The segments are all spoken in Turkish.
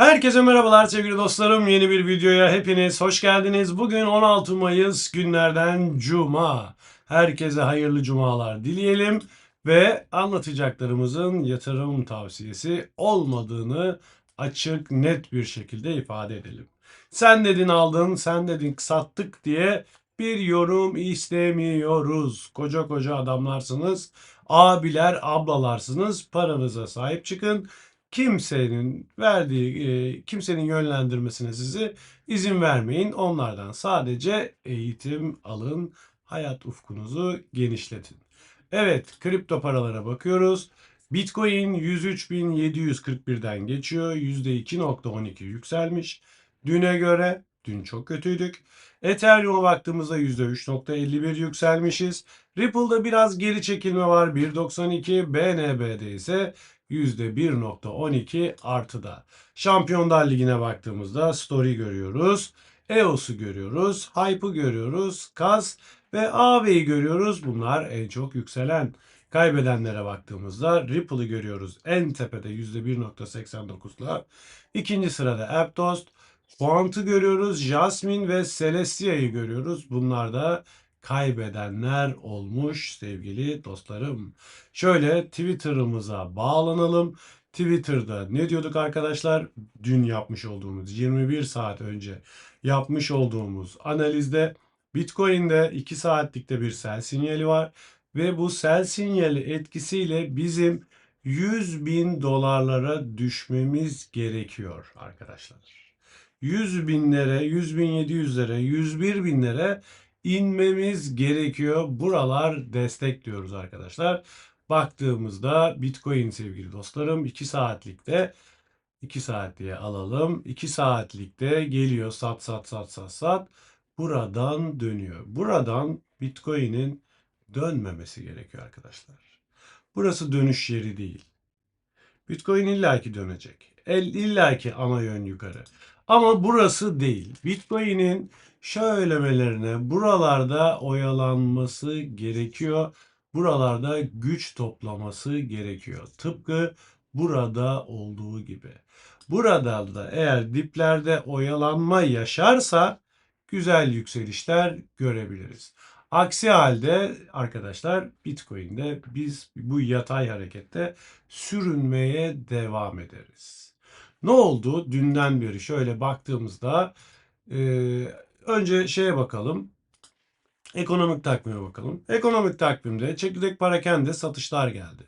Herkese merhabalar sevgili dostlarım. Yeni bir videoya hepiniz hoş geldiniz. Bugün 16 Mayıs günlerden Cuma. Herkese hayırlı cumalar dileyelim ve anlatacaklarımızın yatırım tavsiyesi olmadığını açık net bir şekilde ifade edelim. Sen dedin aldın, sen dedin sattık diye bir yorum istemiyoruz. Koca koca adamlarsınız, abiler, ablalarsınız. Paranıza sahip çıkın kimsenin verdiği, e, kimsenin yönlendirmesine sizi izin vermeyin. Onlardan sadece eğitim alın, hayat ufkunuzu genişletin. Evet, kripto paralara bakıyoruz. Bitcoin 103.741'den geçiyor. %2.12 yükselmiş. Düne göre, dün çok kötüydük. Ethereum'a baktığımızda %3.51 yükselmişiz. Ripple'da biraz geri çekilme var 1.92. BNB'de ise %1.12 artıda. Şampiyonlar Ligi'ne baktığımızda Story görüyoruz. EOS'u görüyoruz. Hype'ı görüyoruz. Kaz ve AV'yi görüyoruz. Bunlar en çok yükselen. Kaybedenlere baktığımızda Ripple'ı görüyoruz. En tepede %1.89'la. İkinci sırada Aptos. Quant'ı görüyoruz. Jasmine ve Celestia'yı görüyoruz. Bunlar da kaybedenler olmuş sevgili dostlarım. Şöyle Twitter'ımıza bağlanalım. Twitter'da ne diyorduk arkadaşlar? Dün yapmış olduğumuz 21 saat önce yapmış olduğumuz analizde Bitcoin'de 2 saatlikte bir sell sinyali var ve bu sell sinyali etkisiyle bizim 100 bin dolarlara düşmemiz gerekiyor arkadaşlar. 100 binlere, 100 bin 700'lere, 101 binlere inmemiz gerekiyor. Buralar destek diyoruz arkadaşlar. Baktığımızda Bitcoin sevgili dostlarım 2 saatlikte 2 saat diye alalım. 2 saatlikte geliyor sat sat sat sat sat. Buradan dönüyor. Buradan Bitcoin'in dönmemesi gerekiyor arkadaşlar. Burası dönüş yeri değil. Bitcoin illaki dönecek. El illaki ana yön yukarı. Ama burası değil. Bitcoin'in şöylemelerine buralarda oyalanması gerekiyor. Buralarda güç toplaması gerekiyor. Tıpkı burada olduğu gibi. Burada da eğer diplerde oyalanma yaşarsa güzel yükselişler görebiliriz. Aksi halde arkadaşlar Bitcoin'de biz bu yatay harekette sürünmeye devam ederiz. Ne oldu? Dünden beri şöyle baktığımızda e, önce şeye bakalım. Ekonomik takvime bakalım. Ekonomik takvimde çekirdek parakende satışlar geldi.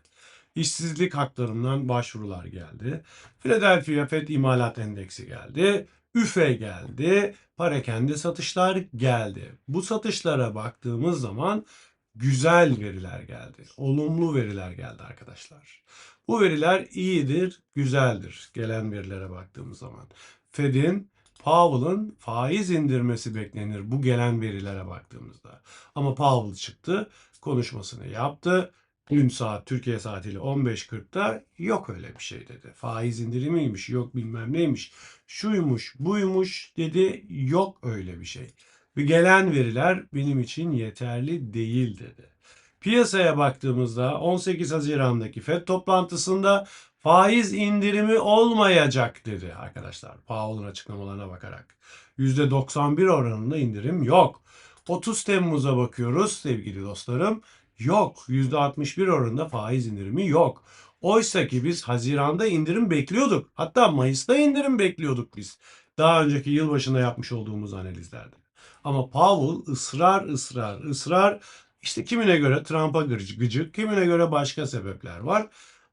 İşsizlik haklarından başvurular geldi. Philadelphia Fed imalat endeksi geldi. üfe geldi. Parakende satışlar geldi. Bu satışlara baktığımız zaman güzel veriler geldi. Olumlu veriler geldi arkadaşlar. Bu veriler iyidir, güzeldir gelen verilere baktığımız zaman. Fed'in Powell'ın faiz indirmesi beklenir bu gelen verilere baktığımızda. Ama Powell çıktı, konuşmasını yaptı. Dün saat Türkiye saatiyle 15.40'da yok öyle bir şey dedi. Faiz indirimiymiş, yok bilmem neymiş, şuymuş, buymuş dedi. Yok öyle bir şey. Ve gelen veriler benim için yeterli değil dedi. Piyasaya baktığımızda 18 Haziran'daki FED toplantısında faiz indirimi olmayacak dedi arkadaşlar. Powell'ın açıklamalarına bakarak. %91 oranında indirim yok. 30 Temmuz'a bakıyoruz sevgili dostlarım. Yok. %61 oranında faiz indirimi yok. Oysa ki biz Haziran'da indirim bekliyorduk. Hatta Mayıs'ta indirim bekliyorduk biz. Daha önceki yılbaşında yapmış olduğumuz analizlerde. Ama Powell ısrar ısrar ısrar işte kimine göre Trump'a gıcık, kimine göre başka sebepler var.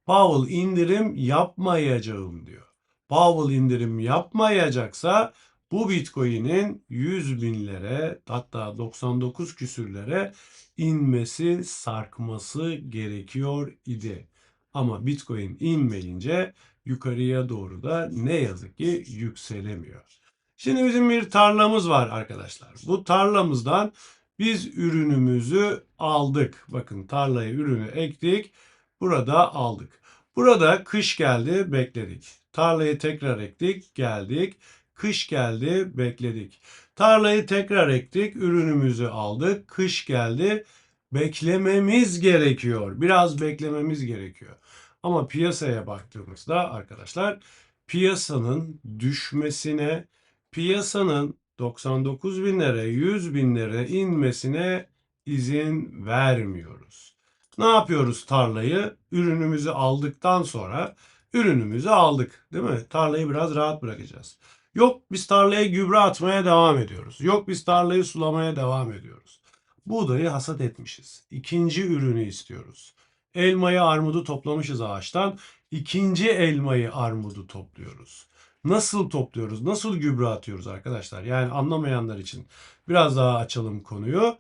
Powell indirim yapmayacağım diyor. Powell indirim yapmayacaksa bu Bitcoin'in 100 binlere hatta 99 küsürlere inmesi, sarkması gerekiyor idi. Ama Bitcoin inmeyince yukarıya doğru da ne yazık ki yükselemiyor. Şimdi bizim bir tarlamız var arkadaşlar. Bu tarlamızdan biz ürünümüzü aldık. Bakın tarlaya ürünü ektik. Burada aldık. Burada kış geldi bekledik. Tarlayı tekrar ektik geldik. Kış geldi bekledik. Tarlayı tekrar ektik. Ürünümüzü aldık. Kış geldi. Beklememiz gerekiyor. Biraz beklememiz gerekiyor. Ama piyasaya baktığımızda arkadaşlar piyasanın düşmesine, piyasanın 99 binlere, 100 binlere inmesine izin vermiyoruz. Ne yapıyoruz tarlayı? Ürünümüzü aldıktan sonra ürünümüzü aldık değil mi? Tarlayı biraz rahat bırakacağız. Yok biz tarlaya gübre atmaya devam ediyoruz. Yok biz tarlayı sulamaya devam ediyoruz. Buğdayı hasat etmişiz. İkinci ürünü istiyoruz. Elmayı, armudu toplamışız ağaçtan. İkinci elmayı, armudu topluyoruz. Nasıl topluyoruz? Nasıl gübre atıyoruz arkadaşlar? Yani anlamayanlar için biraz daha açalım konuyu.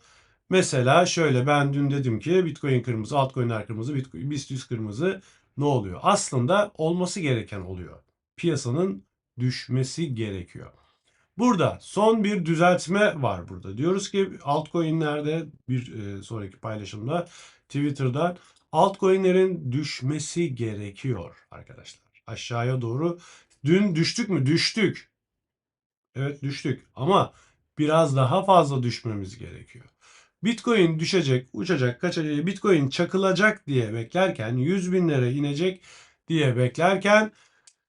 Mesela şöyle ben dün dedim ki Bitcoin kırmızı, altcoin'ler kırmızı, Bitcoin, BIST kırmızı ne oluyor? Aslında olması gereken oluyor. Piyasanın düşmesi gerekiyor. Burada son bir düzeltme var burada. Diyoruz ki altcoin'lerde bir e, sonraki paylaşımda Twitter'da altcoin'lerin düşmesi gerekiyor arkadaşlar. Aşağıya doğru. Dün düştük mü? Düştük. Evet düştük ama biraz daha fazla düşmemiz gerekiyor. Bitcoin düşecek, uçacak, kaçacak, Bitcoin çakılacak diye beklerken, 100 binlere inecek diye beklerken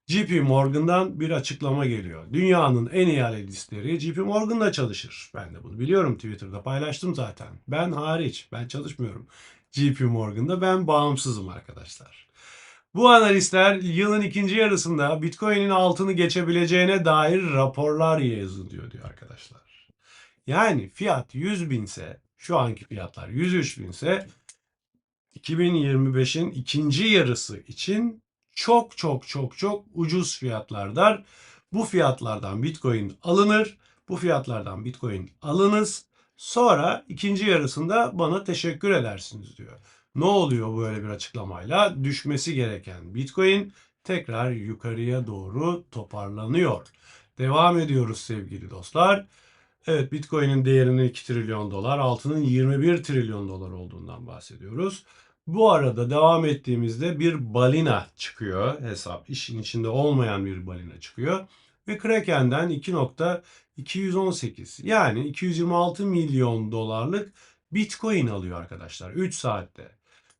JP Morgan'dan bir açıklama geliyor. Dünyanın en iyi analistleri JP Morgan'da çalışır. Ben de bunu biliyorum Twitter'da paylaştım zaten. Ben hariç, ben çalışmıyorum JP Morgan'da. Ben bağımsızım arkadaşlar. Bu analistler yılın ikinci yarısında Bitcoin'in altını geçebileceğine dair raporlar yazılıyor diyor arkadaşlar. Yani fiyat 100 binse şu anki fiyatlar 103 binse 2025'in ikinci yarısı için çok çok çok çok ucuz fiyatlardır. Bu fiyatlardan Bitcoin alınır. Bu fiyatlardan Bitcoin alınız. Sonra ikinci yarısında bana teşekkür edersiniz diyor. Ne oluyor böyle bir açıklamayla? Düşmesi gereken Bitcoin tekrar yukarıya doğru toparlanıyor. Devam ediyoruz sevgili dostlar. Evet Bitcoin'in değerinin 2 trilyon dolar, altının 21 trilyon dolar olduğundan bahsediyoruz. Bu arada devam ettiğimizde bir balina çıkıyor hesap. İşin içinde olmayan bir balina çıkıyor. Ve Kraken'den 2.218 yani 226 milyon dolarlık Bitcoin alıyor arkadaşlar 3 saatte.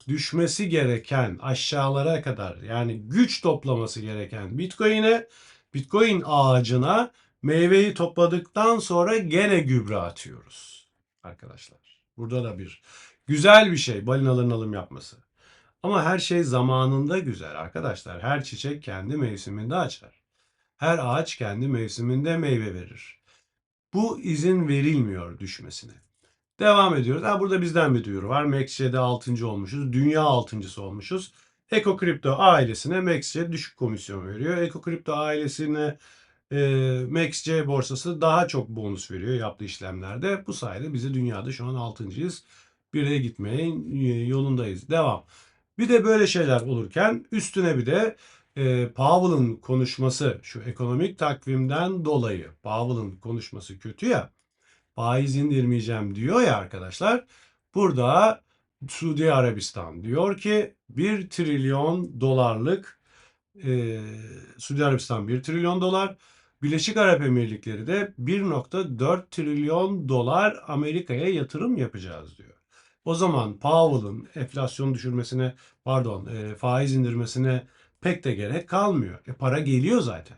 Düşmesi gereken aşağılara kadar yani güç toplaması gereken Bitcoin'e Bitcoin ağacına meyveyi topladıktan sonra gene gübre atıyoruz arkadaşlar. Burada da bir güzel bir şey balinaların alım yapması. Ama her şey zamanında güzel arkadaşlar. Her çiçek kendi mevsiminde açar. Her ağaç kendi mevsiminde meyve verir. Bu izin verilmiyor düşmesine. Devam ediyoruz. Ha, burada bizden bir duyuru var. Max'de 6. olmuşuz. Dünya 6.sı olmuşuz. Eko Kripto ailesine Max'e düşük komisyon veriyor. Eko Kripto ailesine e, MaxC borsası daha çok bonus veriyor yaptığı işlemlerde. Bu sayede bizi dünyada şu an 6.yız. Bire gitmeye yolundayız. Devam. Bir de böyle şeyler olurken üstüne bir de e, Powell'ın konuşması şu ekonomik takvimden dolayı Powell'ın konuşması kötü ya faiz indirmeyeceğim diyor ya arkadaşlar. Burada Suudi Arabistan diyor ki 1 trilyon dolarlık e, Suudi Arabistan 1 trilyon dolar Birleşik Arap Emirlikleri de 1.4 trilyon dolar Amerika'ya yatırım yapacağız diyor. O zaman Powell'ın enflasyon düşürmesine pardon e, faiz indirmesine pek de gerek kalmıyor. E, para geliyor zaten.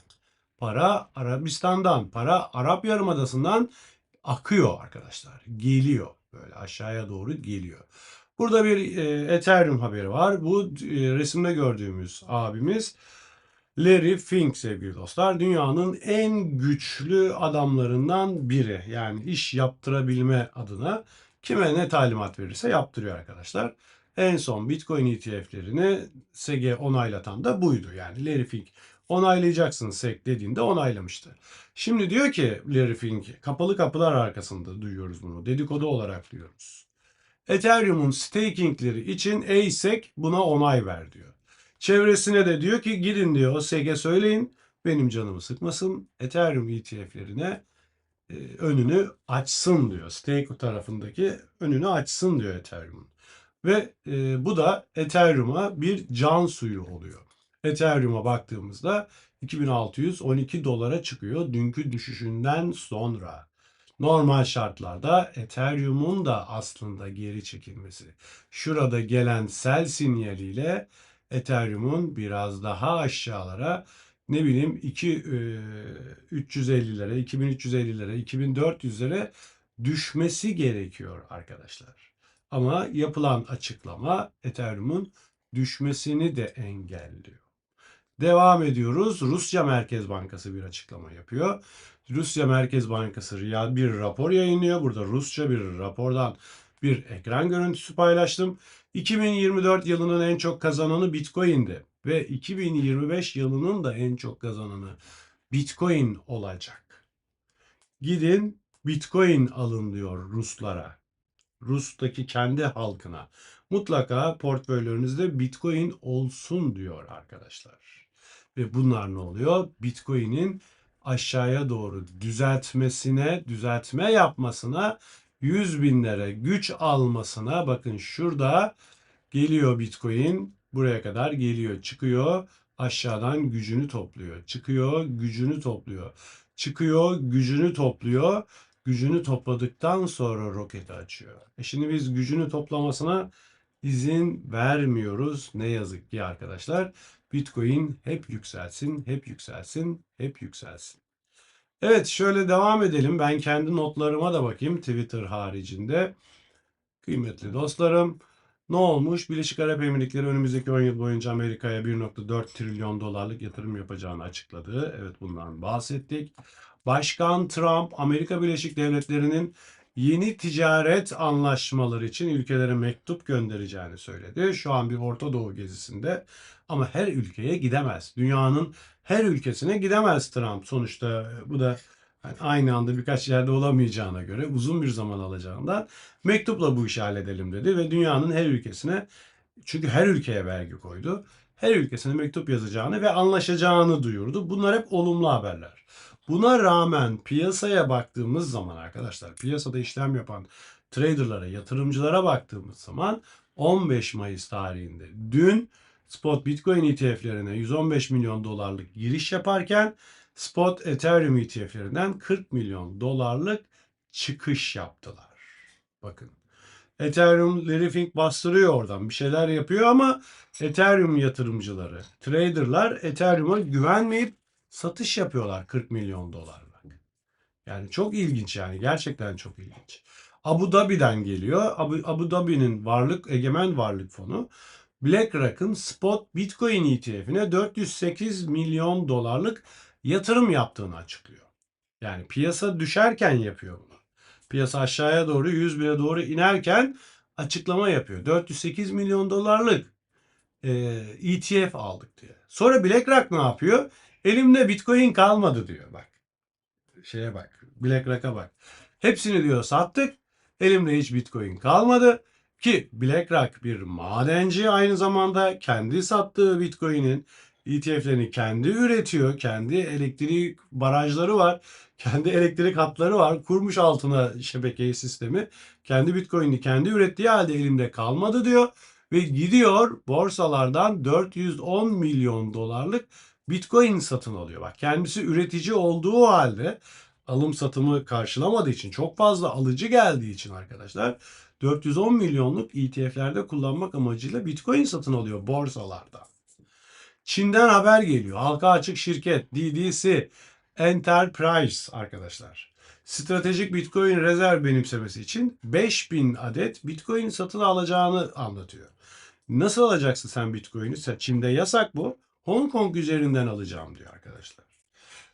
Para Arabistan'dan, para Arap Yarımadası'ndan akıyor arkadaşlar. Geliyor. Böyle aşağıya doğru geliyor. Burada bir e, Ethereum haberi var. Bu e, resimde gördüğümüz abimiz Larry Fink sevgili dostlar. Dünyanın en güçlü adamlarından biri. Yani iş yaptırabilme adına kime ne talimat verirse yaptırıyor arkadaşlar. En son Bitcoin ETF'lerini SEG onaylatan da buydu. Yani Larry Fink onaylayacaksın SEC dediğinde onaylamıştı. Şimdi diyor ki Larry Fink kapalı kapılar arkasında duyuyoruz bunu. Dedikodu olarak duyuyoruz. Ethereum'un stakingleri için ASEC buna onay ver diyor. Çevresine de diyor ki gidin diyor SEG'e söyleyin benim canımı sıkmasın. Ethereum ETF'lerine e, önünü açsın diyor. Stake tarafındaki önünü açsın diyor Ethereum'un. Ve e, bu da Ethereum'a bir can suyu oluyor. Ethereum'a baktığımızda 2612 dolara çıkıyor dünkü düşüşünden sonra. Normal şartlarda Ethereum'un da aslında geri çekilmesi. Şurada gelen sell sinyaliyle Ethereum'un biraz daha aşağılara ne bileyim 2 e, 350'lere, 2350'lere, 2400'lere düşmesi gerekiyor arkadaşlar. Ama yapılan açıklama Ethereum'un düşmesini de engelliyor. Devam ediyoruz. Rusya Merkez Bankası bir açıklama yapıyor. Rusya Merkez Bankası bir rapor yayınlıyor. Burada Rusça bir rapordan bir ekran görüntüsü paylaştım. 2024 yılının en çok kazananı Bitcoin'di ve 2025 yılının da en çok kazananı Bitcoin olacak. Gidin Bitcoin alın diyor Ruslara. Rus'taki kendi halkına. Mutlaka portföylerinizde Bitcoin olsun diyor arkadaşlar. Ve bunlar ne oluyor? Bitcoin'in aşağıya doğru düzeltmesine, düzeltme yapmasına, 100 binlere güç almasına bakın şurada geliyor Bitcoin buraya kadar geliyor, çıkıyor, aşağıdan gücünü topluyor, çıkıyor, gücünü topluyor, çıkıyor, gücünü topluyor, gücünü topladıktan sonra roketi açıyor. E şimdi biz gücünü toplamasına izin vermiyoruz ne yazık ki arkadaşlar. Bitcoin hep yükselsin, hep yükselsin, hep yükselsin. Evet şöyle devam edelim. Ben kendi notlarıma da bakayım Twitter haricinde. Kıymetli dostlarım ne olmuş? Birleşik Arap Emirlikleri önümüzdeki 10 yıl boyunca Amerika'ya 1.4 trilyon dolarlık yatırım yapacağını açıkladı. Evet bundan bahsettik. Başkan Trump Amerika Birleşik Devletleri'nin yeni ticaret anlaşmaları için ülkelere mektup göndereceğini söyledi. Şu an bir Orta Doğu gezisinde ama her ülkeye gidemez. Dünyanın her ülkesine gidemez Trump. Sonuçta bu da aynı anda birkaç yerde olamayacağına göre uzun bir zaman alacağından mektupla bu işi halledelim dedi ve dünyanın her ülkesine çünkü her ülkeye vergi koydu. Her ülkesine mektup yazacağını ve anlaşacağını duyurdu. Bunlar hep olumlu haberler. Buna rağmen piyasaya baktığımız zaman arkadaşlar piyasada işlem yapan traderlara, yatırımcılara baktığımız zaman 15 Mayıs tarihinde dün spot Bitcoin ETF'lerine 115 milyon dolarlık giriş yaparken spot Ethereum ETF'lerinden 40 milyon dolarlık çıkış yaptılar. Bakın. Ethereum Lerifink bastırıyor oradan bir şeyler yapıyor ama Ethereum yatırımcıları, traderlar Ethereum'a güvenmeyip satış yapıyorlar 40 milyon dolarlık. Yani çok ilginç yani gerçekten çok ilginç. Abu Dhabi'den geliyor. Abu, Abu Dhabi'nin varlık egemen varlık fonu BlackRock'ın spot Bitcoin ETF'ine 408 milyon dolarlık yatırım yaptığını açıklıyor. Yani piyasa düşerken yapıyor bunu. Piyasa aşağıya doğru 100 bine doğru inerken açıklama yapıyor. 408 milyon dolarlık e, ETF aldık diyor. Sonra BlackRock ne yapıyor? Elimde Bitcoin kalmadı diyor bak. Şeye bak. BlackRock'a bak. Hepsini diyor sattık. Elimde hiç Bitcoin kalmadı. Ki BlackRock bir madenci aynı zamanda kendi sattığı Bitcoin'in ETF'lerini kendi üretiyor. Kendi elektrik barajları var. Kendi elektrik hatları var. Kurmuş altına şebekeyi sistemi. Kendi Bitcoin'i kendi ürettiği halde elimde kalmadı diyor. Ve gidiyor borsalardan 410 milyon dolarlık Bitcoin satın alıyor. Bak kendisi üretici olduğu halde alım satımı karşılamadığı için çok fazla alıcı geldiği için arkadaşlar 410 milyonluk ETF'lerde kullanmak amacıyla Bitcoin satın alıyor borsalarda. Çin'den haber geliyor. Halka açık şirket DDC Enterprise arkadaşlar. Stratejik Bitcoin rezerv benimsemesi için 5000 adet Bitcoin satın alacağını anlatıyor. Nasıl alacaksın sen Bitcoin'i? Çin'de yasak bu. Hong Kong üzerinden alacağım diyor arkadaşlar.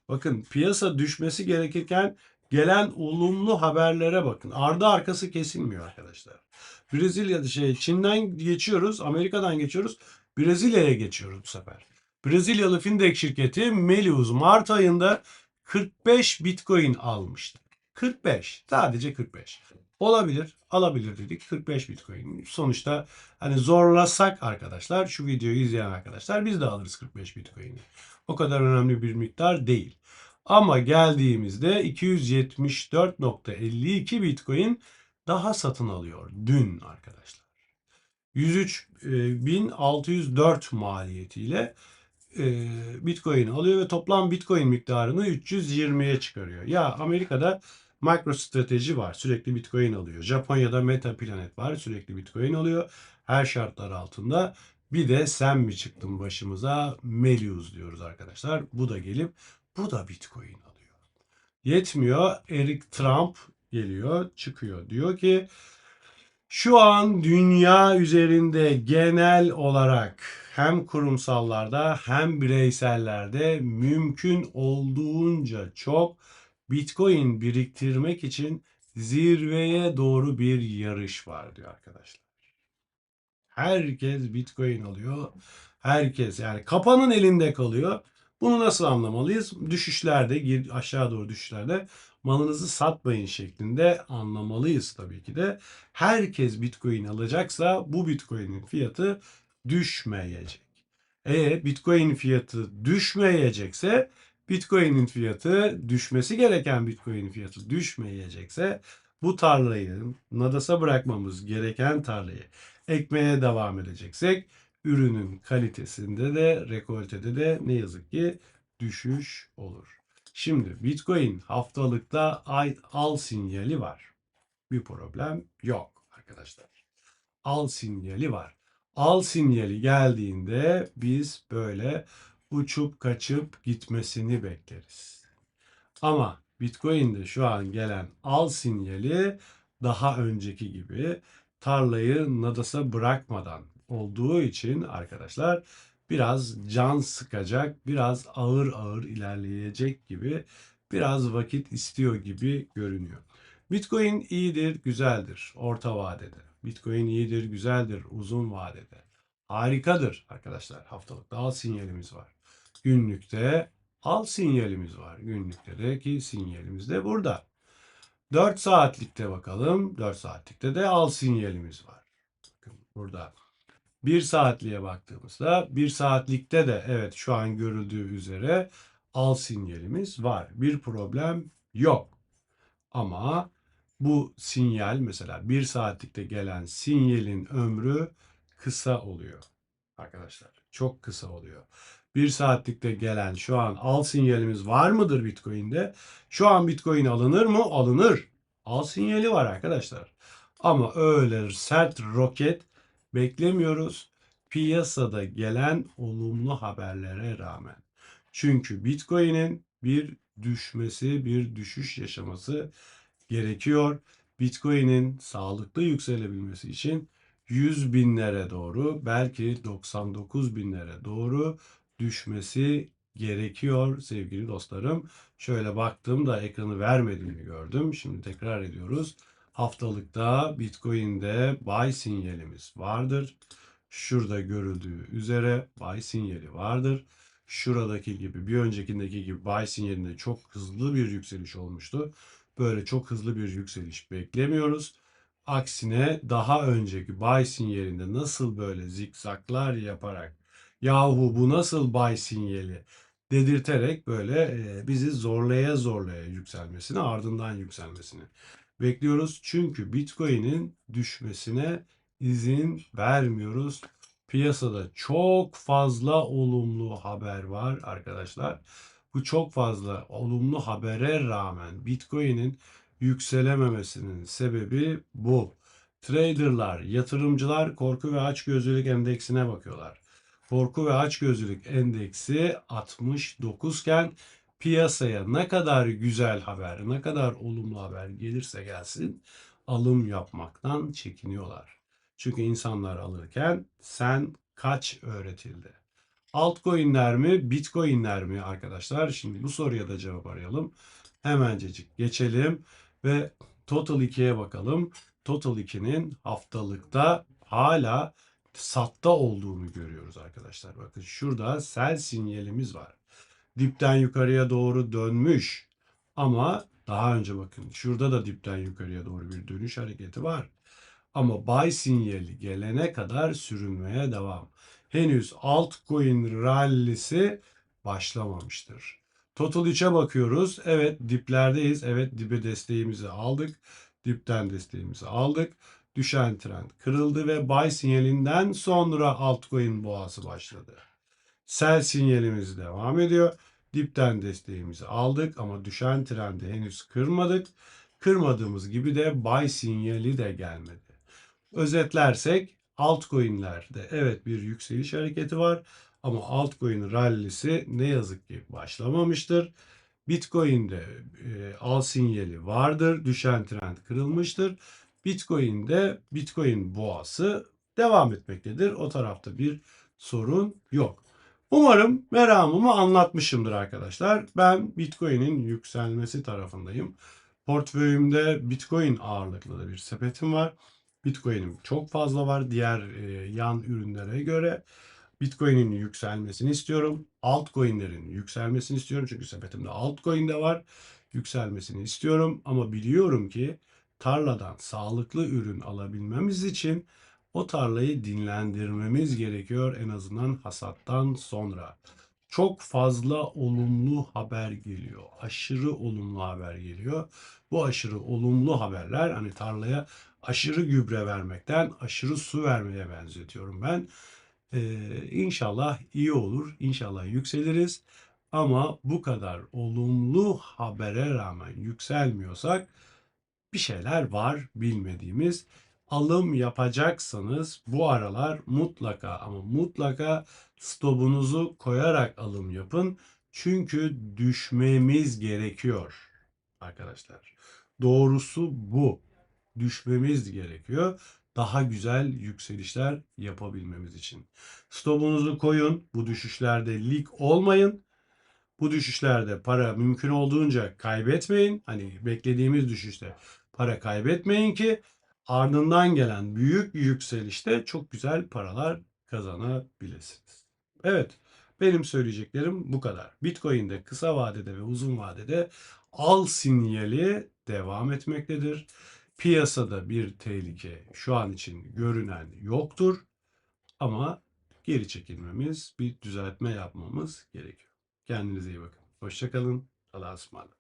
Bakın piyasa düşmesi gerekirken gelen olumlu haberlere bakın. Ardı arkası kesilmiyor arkadaşlar. Brezilya'da şey Çin'den geçiyoruz, Amerika'dan geçiyoruz. Brezilya'ya geçiyoruz bu sefer. Brezilyalı fintech şirketi Melius Mart ayında 45 Bitcoin almıştı. 45. Sadece 45. Olabilir, alabilir dedik. 45 Bitcoin. Sonuçta hani zorlasak arkadaşlar, şu videoyu izleyen arkadaşlar biz de alırız 45 Bitcoin'i. O kadar önemli bir miktar değil. Ama geldiğimizde 274.52 Bitcoin daha satın alıyor dün arkadaşlar. 103.604 maliyetiyle e, Bitcoin alıyor ve toplam Bitcoin miktarını 320'ye çıkarıyor. Ya Amerika'da MicroStrateji var. Sürekli Bitcoin alıyor. Japonya'da Meta Planet var. Sürekli Bitcoin alıyor. Her şartlar altında. Bir de sen mi çıktın başımıza Melius diyoruz arkadaşlar. Bu da gelip bu da Bitcoin alıyor. Yetmiyor. Eric Trump geliyor, çıkıyor. Diyor ki şu an dünya üzerinde genel olarak hem kurumsallarda hem bireysellerde mümkün olduğunca çok Bitcoin biriktirmek için zirveye doğru bir yarış var diyor arkadaşlar. Herkes Bitcoin alıyor. Herkes yani kapanın elinde kalıyor. Bunu nasıl anlamalıyız? Düşüşlerde, aşağı doğru düşüşlerde malınızı satmayın şeklinde anlamalıyız tabii ki de. Herkes Bitcoin alacaksa bu Bitcoin'in fiyatı düşmeyecek. E Bitcoin fiyatı düşmeyecekse Bitcoin'in fiyatı düşmesi gereken Bitcoin'in fiyatı düşmeyecekse bu tarlayı Nadas'a bırakmamız gereken tarlayı ekmeye devam edeceksek ürünün kalitesinde de rekoltede de ne yazık ki düşüş olur. Şimdi Bitcoin haftalıkta ay, al sinyali var. Bir problem yok arkadaşlar. Al sinyali var. Al sinyali geldiğinde biz böyle uçup kaçıp gitmesini bekleriz. Ama Bitcoin'de şu an gelen al sinyali daha önceki gibi tarlayı nadasa bırakmadan olduğu için arkadaşlar biraz can sıkacak, biraz ağır ağır ilerleyecek gibi biraz vakit istiyor gibi görünüyor. Bitcoin iyidir, güzeldir orta vadede. Bitcoin iyidir, güzeldir uzun vadede. Harikadır arkadaşlar. Haftalıkta al sinyalimiz var. Günlükte al sinyalimiz var. Günlükte de ki sinyalimiz de burada. 4 saatlikte bakalım. 4 saatlikte de al sinyalimiz var. Bakın burada. 1 saatliğe baktığımızda 1 saatlikte de evet şu an görüldüğü üzere al sinyalimiz var. Bir problem yok. Ama bu sinyal mesela 1 saatlikte gelen sinyalin ömrü kısa oluyor arkadaşlar. Çok kısa oluyor. 1 saatlikte gelen şu an al sinyalimiz var mıdır Bitcoin'de? Şu an Bitcoin alınır mı? Alınır. Al sinyali var arkadaşlar. Ama öyle sert roket beklemiyoruz. Piyasada gelen olumlu haberlere rağmen. Çünkü Bitcoin'in bir düşmesi, bir düşüş yaşaması gerekiyor. Bitcoin'in sağlıklı yükselebilmesi için 100 binlere doğru belki 99 binlere doğru düşmesi gerekiyor sevgili dostlarım. Şöyle baktığımda ekranı vermediğini gördüm. Şimdi tekrar ediyoruz. Haftalıkta Bitcoin'de buy sinyalimiz vardır. Şurada görüldüğü üzere buy sinyali vardır. Şuradaki gibi bir öncekindeki gibi buy sinyalinde çok hızlı bir yükseliş olmuştu. Böyle çok hızlı bir yükseliş beklemiyoruz. Aksine daha önceki buy sinyalinde nasıl böyle zikzaklar yaparak yahu bu nasıl buy sinyali dedirterek böyle e, bizi zorlaya zorlaya yükselmesini ardından yükselmesini bekliyoruz. Çünkü Bitcoin'in düşmesine izin vermiyoruz. Piyasada çok fazla olumlu haber var arkadaşlar. Bu çok fazla olumlu habere rağmen Bitcoin'in yükselememesinin sebebi bu. Traderlar, yatırımcılar korku ve açgözlülük endeksine bakıyorlar. Korku ve açgözlülük endeksi 69 iken piyasaya ne kadar güzel haber, ne kadar olumlu haber gelirse gelsin alım yapmaktan çekiniyorlar. Çünkü insanlar alırken sen kaç öğretildi? Altcoin'ler mi, Bitcoin'ler mi arkadaşlar? Şimdi bu soruya da cevap arayalım. Hemencecik geçelim ve Total 2'ye bakalım. Total 2'nin haftalıkta hala satta olduğunu görüyoruz arkadaşlar. Bakın şurada sel sinyalimiz var. Dipten yukarıya doğru dönmüş. Ama daha önce bakın şurada da dipten yukarıya doğru bir dönüş hareketi var. Ama buy sinyali gelene kadar sürünmeye devam. Henüz altcoin rallisi başlamamıştır. Total 3'e bakıyoruz. Evet diplerdeyiz. Evet dibe desteğimizi aldık. Dipten desteğimizi aldık düşen trend kırıldı ve buy sinyalinden sonra altcoin boğası başladı. Sell sinyalimiz devam ediyor. Dipten desteğimizi aldık ama düşen trendi henüz kırmadık. Kırmadığımız gibi de buy sinyali de gelmedi. Özetlersek Altcoin'lerde evet bir yükseliş hareketi var ama altcoin rallisi ne yazık ki başlamamıştır. Bitcoin'de e, al sinyali vardır. Düşen trend kırılmıştır. Bitcoin'de Bitcoin boğası devam etmektedir. O tarafta bir sorun yok. Umarım meramımı anlatmışımdır arkadaşlar. Ben Bitcoin'in yükselmesi tarafındayım. Portföyümde Bitcoin ağırlıklı da bir sepetim var. Bitcoin'im çok fazla var diğer e, yan ürünlere göre. Bitcoin'in yükselmesini istiyorum. Altcoin'lerin yükselmesini istiyorum. Çünkü sepetimde altcoin de var. Yükselmesini istiyorum ama biliyorum ki tarladan sağlıklı ürün alabilmemiz için o tarlayı dinlendirmemiz gerekiyor en azından hasattan sonra. Çok fazla olumlu haber geliyor. Aşırı olumlu haber geliyor. Bu aşırı olumlu haberler hani tarlaya aşırı gübre vermekten aşırı su vermeye benzetiyorum ben. Ee, inşallah iyi olur. İnşallah yükseliriz. Ama bu kadar olumlu habere rağmen yükselmiyorsak bir şeyler var bilmediğimiz. Alım yapacaksanız bu aralar mutlaka ama mutlaka stopunuzu koyarak alım yapın. Çünkü düşmemiz gerekiyor arkadaşlar. Doğrusu bu. Düşmemiz gerekiyor. Daha güzel yükselişler yapabilmemiz için. Stopunuzu koyun. Bu düşüşlerde lik olmayın. Bu düşüşlerde para mümkün olduğunca kaybetmeyin. Hani beklediğimiz düşüşte para kaybetmeyin ki ardından gelen büyük yükselişte çok güzel paralar kazanabilirsiniz. Evet, benim söyleyeceklerim bu kadar. Bitcoin'de kısa vadede ve uzun vadede al sinyali devam etmektedir. Piyasada bir tehlike şu an için görünen yoktur. Ama geri çekilmemiz, bir düzeltme yapmamız gerekiyor. Kendinize iyi bakın. Hoşçakalın. Allah'a ısmarladık.